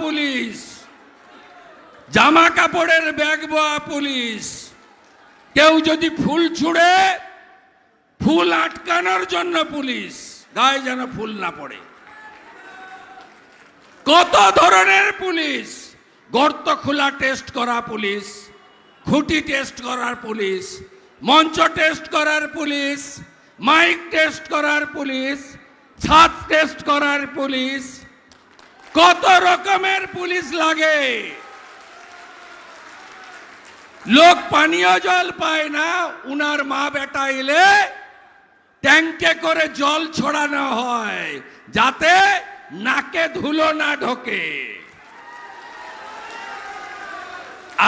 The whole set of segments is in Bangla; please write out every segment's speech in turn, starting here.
পুলিশ। জামা কাপড়ের ব্যাগ বোয়া পুলিশ। কেউ যদি ফুল ছুড়ে, ফুল আটকানোর জন্য পুলিশ। গায়ে যেন ফুল না পড়ে। কত ধরনের পুলিশ? গর্ত খোলা টেস্ট করা পুলিশ, খুঁটি টেস্ট করার পুলিশ, মঞ্চ টেস্ট করার পুলিশ, মাইক টেস্ট করার পুলিশ, ছাদ টেস্ট করার পুলিশ কত রকমের পুলিশ লাগে? লোক পানীয় জল পায় না, উনার মা বেটা এলে ট্যাঙ্কে করে জল ছড়ানো হয়, যাতে নাকে ধুলো না ঢোকে।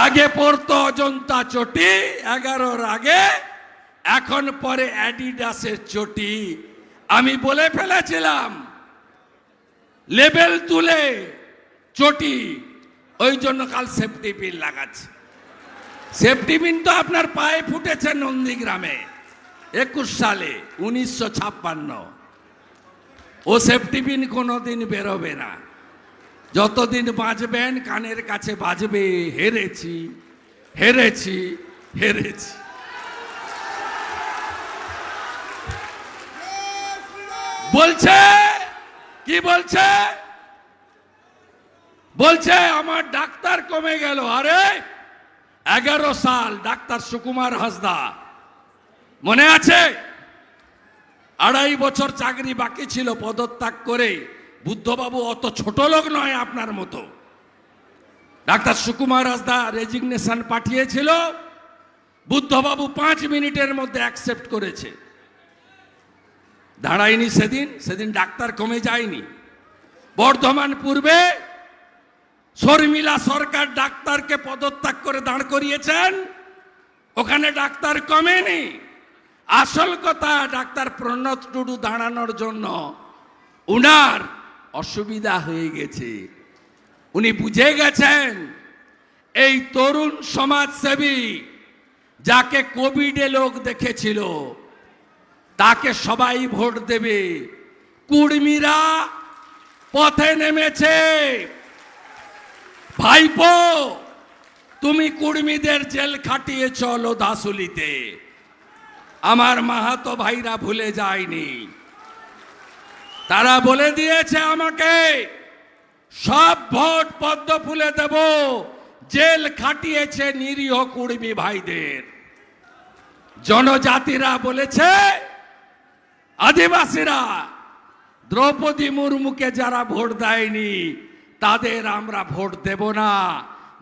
আগে পড়তো অজন্তা চটি, এগারোর আগে, এখন পরে অ্যাডিডাসের চটি। আমি বলে ফেলেছিলাম লেবেল তুলে চটি, ওই জন্য কাল সেফটি পিন লাগাচ্ছে। সেফটি পিন তো আপনার পায়ে ফুটেছে নন্দীগ্রামে, একুশ সালে, উনিশশো ছাপ্পান্ন। ও সেফটি পিন কোনোদিন বেরোবে না। যতদিন বাঁচবেন, কানের কাছে বাজবে, হেরেছি হেরেছি হেরেছি। বলছে কি বলছে? বলছে, আমার ডাক্তার কমে গেল। আরে, এগারো সাল ডাক্তার সুকুমার হাসদা মনে আছে? আড়াই বছর চাকরি বাকি ছিল পদত্যাগ করে। বুদ্ধবাবু অত ছোট লোক নয় আপনার মতো। ডাক্তার সুকুমার হাসদা রেজিগনেশন পাঠিয়েছিল। বুদ্ধবাবু পাঁচ মিনিটের মধ্যে অ্যাকসেপ্ট করেছে। দাঁড়ায়নি সেদিন সেদিন ডাক্তার কমে যায়নি। বর্ধমান পূর্বে শর্মিলা সরকার ডাক্তারকে পদত্যাগ করে দাঁড় করিয়েছেন, ওখানে ডাক্তার কমেনি। আসল কথা, ডাক্তার প্রণত টুডু দাঁড়ানোর জন্য উনার অসুবিধা হয়ে গেছে। উনি বুঝে গেছেন, এই তরুণ সমাজসেবী যাকে কোভিডে লোক দেখেছিল তাকে সবাই ভোট দেবে। কুর্মীরা পথে নেমেছে। ভাইপো, তুমি কুর্মীদের জেল খাটিয়ে চলো দাসুলিতে আমার মাহাতো ভাইরা ভুলে যায়নি। তারা বলে দিয়েছে আমাকে, সব ভোট পদ্ম ফুলে দেব, জেল খাটিয়েছে নিরীহ কুর্মী ভাইদের। জনজাতিরা বলেছে আদিবাসীরা, দ্রৌপদী মুর্মুকে যারা ভোট দেয়নি, তাদের আমরা ভোট দেব না।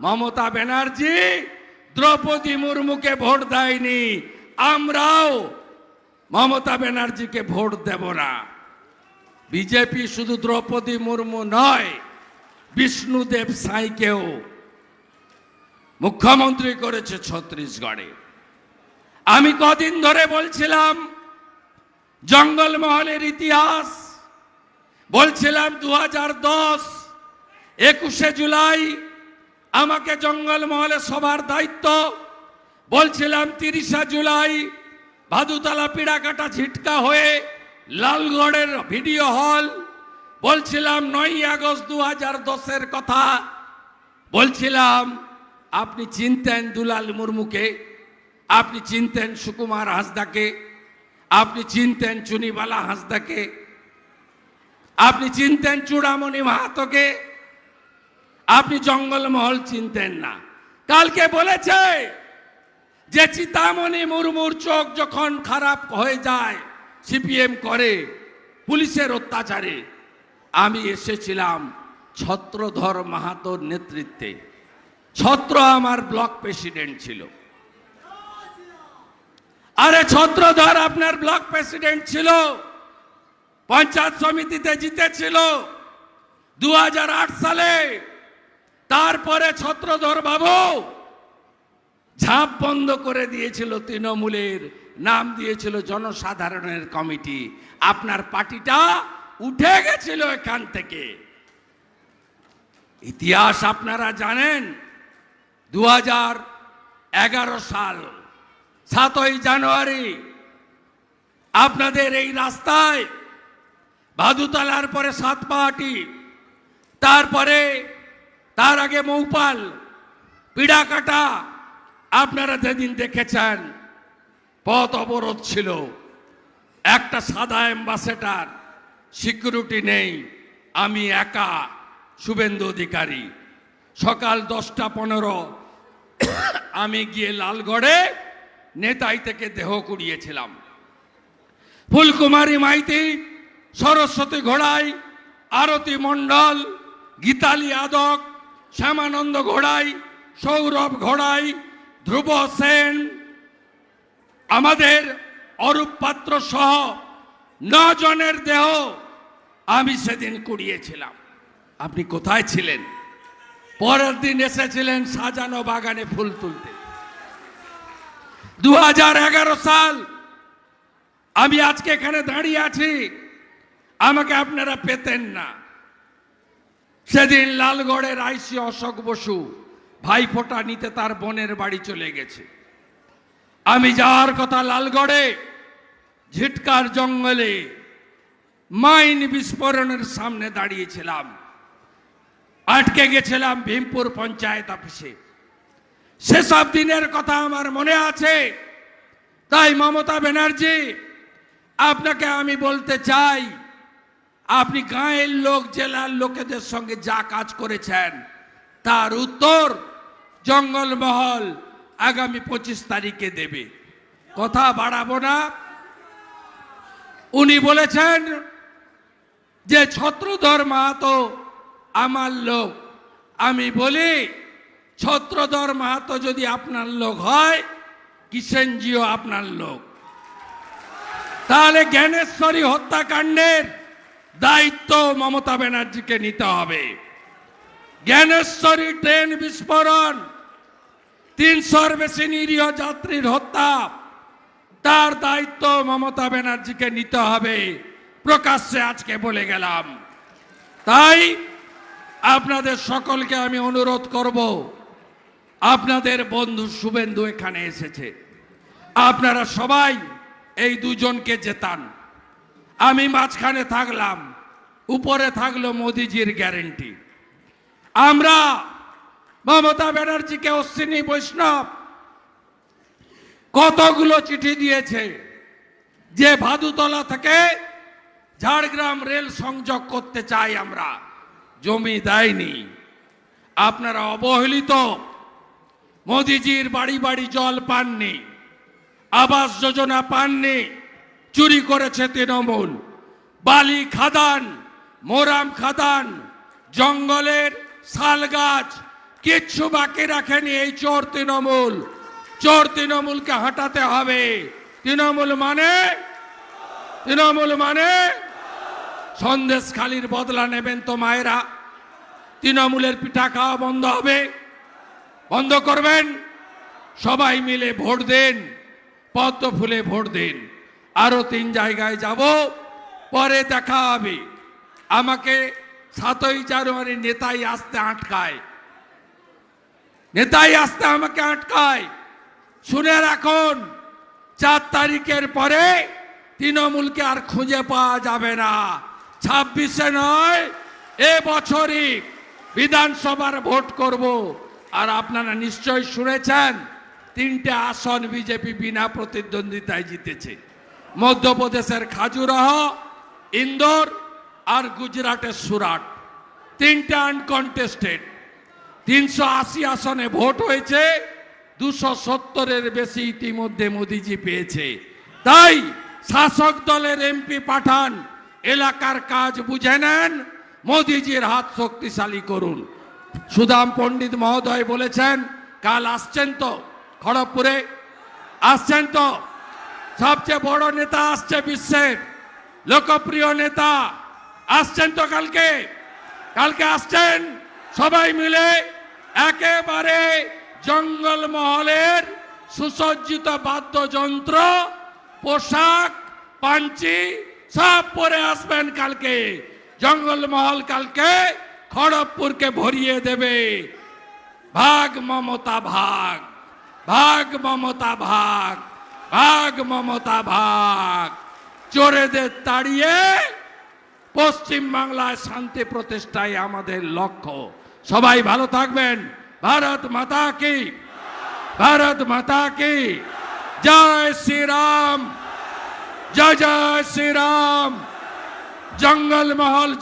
মমতা ব্যানার্জি দ্রৌপদী মুর্মুকে ভোট দেয়নি, আমরাও মমতা ব্যানার্জিকে ভোট দেব না। বিজেপি শুধু দ্রৌপদী মুর্মু নয়, বিষ্ণুদেব সাঁইকেও মুখ্যমন্ত্রী করেছে ছত্রিশগড়ে আমি কদিন ধরে বলছিলাম জঙ্গলমহলের ইতিহাস। বলছিলাম দু হাজার দশ, একুশে জুলাই আমাকে জঙ্গলমহলে সবার দায়িত্ব। বলছিলাম তিরিশা জুলাই ভাদুতলা পিড়াকাটা ঝিটকা হয়ে লালগড়ের ভিডিও হল। বলছিলাম নয় আগস্ট দু হাজার দশের কথা। বলছিলাম, আপনি চিনতেন দুলাল মুর্মুকে, আপনি চিনতেন সুকুমার হাসদাকে আপনি চিনতেন চুনিবালা হাসদাকে? আপনি চিনতেন চূড়ামণি মাহাতোকে? আপনি জঙ্গলমহল চিনতেন না। কালকে বলেছে যে চিতামণি মুরমুর চোখ যখন খারাপ হয়ে যায়, সিপিএম করে, পুলিশের অত্যাচারে। আমি এসেছিলাম ছত্রধর মাহাতোর নেতৃত্বে। ছত্র আমার ব্লক প্রেসিডেন্ট ছিল। আরে ছত্রধর আপনার ব্লক প্রেসিডেন্ট ছিল, পঞ্চায়েত সমিতিতে জিতেছিল দু হাজার আট সালে। তারপরে ছত্রধর বাবু ঝাঁপ বন্ধ করে দিয়েছিল তৃণমূলের, নাম দিয়েছিল জনসাধারণের কমিটি। আপনার পার্টিটা উঠে গেছিল এখান থেকে। ইতিহাস আপনারা জানেন দু সাল সাতই জানুয়ারি, আপনাদের এই রাস্তায় ভাদুতলার পরে সাত পাহাটি তারপরে তার আগে মৌপাল পিড়াকাটা আপনারা যেদিন দেখেছেন, পথ অবরোধ ছিল। একটা সাদা অ্যাম্বাসেডার, সিকিউরিটি নেই, আমি একা, শুভেন্দু অধিকারী। সকাল দশটা পনেরো, আমি গিয়ে লালগড়ে নেতাই থেকে দেহ কুড়িয়েছিলাম। ফুলকুমারী মাইতি, সরস্বতী ঘোড়াই, আরতি মণ্ডল, গীতালি আদক, শ্যামানন্দ ঘোড়াই, সৌরভ ঘোড়াই, ধ্রুব সেন। আমাদের অরূপ পাত্র সহ জনের দেহ আমি সেদিন কুড়িয়েছিলাম। আপনি কোথায় ছিলেন? পরের দিন এসেছিলেন সাজানো বাগানে ফুল তুলতে। দু হাজার এগারো সাল আমি আজকে এখানে দাঁড়িয়ে আছি। আমাকে আপনারা পেতেন না। সেদিন লালগড়ের আইসি অশোক বসু ভাইফোঁটা নিতে তার বোনের বাড়ি চলে গেছে। আমি যাওয়ার কথা লালগড়ে, ঝিটকার জঙ্গলে মাইন বিস্ফোরণের সামনে দাঁড়িয়েছিলাম। আটকে গেছিলাম ভীমপুর পঞ্চায়েত অফিসে। সেসব দিনের কথা আমার মনে আছে। তাই মমতা ব্যানার্জি, আপনাকে আমি বলতে চাই, আপনি গাঁয়ের লোক, জেলার লোকেদের সঙ্গে যা কাজ করেছেন, তার উত্তর জঙ্গলমহল আগামী পঁচিশ তারিখে দেবে। কথা বাড়াবো না। উনি বলেছেন যে ছত্রধর মাহাতো আমার লোক। আমি বলি ছত্রধর মাহাতো যদি আপনার লোক হয়, কিষেনজিও আপনার লোক। তাহলে জ্ঞানেশ্বরী হত্যাকাণ্ডের দায়িত্ব মমতা ব্যানার্জিকে নিতে হবে। জ্ঞানেশ্বরী ট্রেন বিস্ফোরণ তিনশোর বেশি নিরীহ যাত্রীর হত্যা, তার দায়িত্ব মমতা ব্যানার্জিকে নিতে হবে। প্রকাশ্যে আজকে বলে গেলাম। তাই আপনাদের সকলকে আমি অনুরোধ করব আপনাদের বন্ধু শুভেন্দু এখানে এসেছে। আপনারা সবাই এই দুজনকে জেতান। আমি মাঝখানে থাকলাম, উপরে থাকল মোদিজির গ্যারেন্টি। আমরা মমতা ব্যানার্জিকে অশ্বিনী বৈষ্ণব কতগুলো চিঠি দিয়েছে, যে ভাদুতলা থেকে ঝাড়গ্রাম রেল সংযোগ করতে চাই আমরা, জমি দেয়নি। আপনারা অবহেলিত মোদিজির বাড়ি বাড়ি জল পাননি, আবাস যোজনা পাননি, চুরি করেছে তৃণমূল। বালি খাদান, মোরাম খাদান, জঙ্গলের শাল গাছ, কিচ্ছু বাকি রাখেনি এই চোর তৃণমূল। চোর তৃণমূলকে হটাতে হবে। তৃণমূল মানে? তৃণমূল মানে? সন্দেশ খালির বদলা নেবেন তো মায়েরা। তৃণমূলের পিঠা খাওয়া বন্ধ হবে। বন্ধ করবেন। সবাই মিলে ভোট দেন, পদ্ম ফুলে ভোট দিন। আরও তিন জায়গায় যাব, পরে দেখা হবে। আমাকে সাতই জানুয়ারি নেতাই আসতে আটকায়। নেতাই আসতে আমাকে আটকায়। শুনে রাখুন, চার তারিখের পরে তৃণমূলকে আর খুঁজে পাওয়া যাবে না। ছাব্বিশে নয়, এ বছরই বিধানসভার ভোট করব। আর আপনারা নিশ্চয় শুনেছেন, তিনটে আসন বিজেপি বিনা প্রতিদ্বন্দ্বিতায় জিতেছে। মধ্যপ্রদেশের খাজুরাহ, ইন্দোর আর গুজরাটের সুরাট। তিনটা আনকনটেস্টেড তিনশো আশি আসনে ভোট হয়েছে, দুশো সত্তরের বেশি ইতিমধ্যে মোদিজি পেয়েছে। তাই শাসক দলের এমপি পাঠান, এলাকার কাজ বুঝে নেন, মোদিজির হাত শক্তিশালী করুন। সুদাম পণ্ডিত মহোদয় বলেছেন, কাল আসছেন তো খড়গপুরে? আসছেন তো? সবচেয়ে বড় নেতা আসছে বিশ্বের। লোকপ্রিয় নেতা আসছেন তো কালকে? কালকে আসছেন সবাই মিলে একেবারে জঙ্গল মহলের সুসজ্জিত বাদ্যযন্ত্র, পোশাক, পাঞ্চি, সব পরে আসবেন কালকে। জঙ্গল মহল কালকে খড়গপুরকে ভরিয়ে দেবে। ভাগ মমতা, ভাগ। ভাগ মমতা, ভাগ। ভাগ মমতা, ভাগ। চোরেদের তাড়িয়ে পশ্চিম বাংলায় শান্তি প্রতিষ্ঠায় আমাদের লক্ষ্য। সবাই ভালো থাকবেন। ভারত মাতা কি? ভারত মাতা কি? জয় শ্রীরাম। জয় জয় শ্রীরাম। জঙ্গল মহল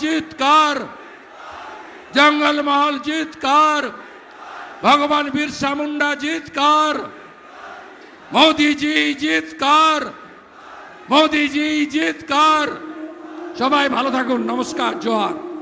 জঙ্গল মহল জিতকার ভগবান বিরসা মুন্ডা জিতকার মোদিজি জিতকার মোদিজি জিতকার সবাই ভালো থাকুন, নমস্কার জোহার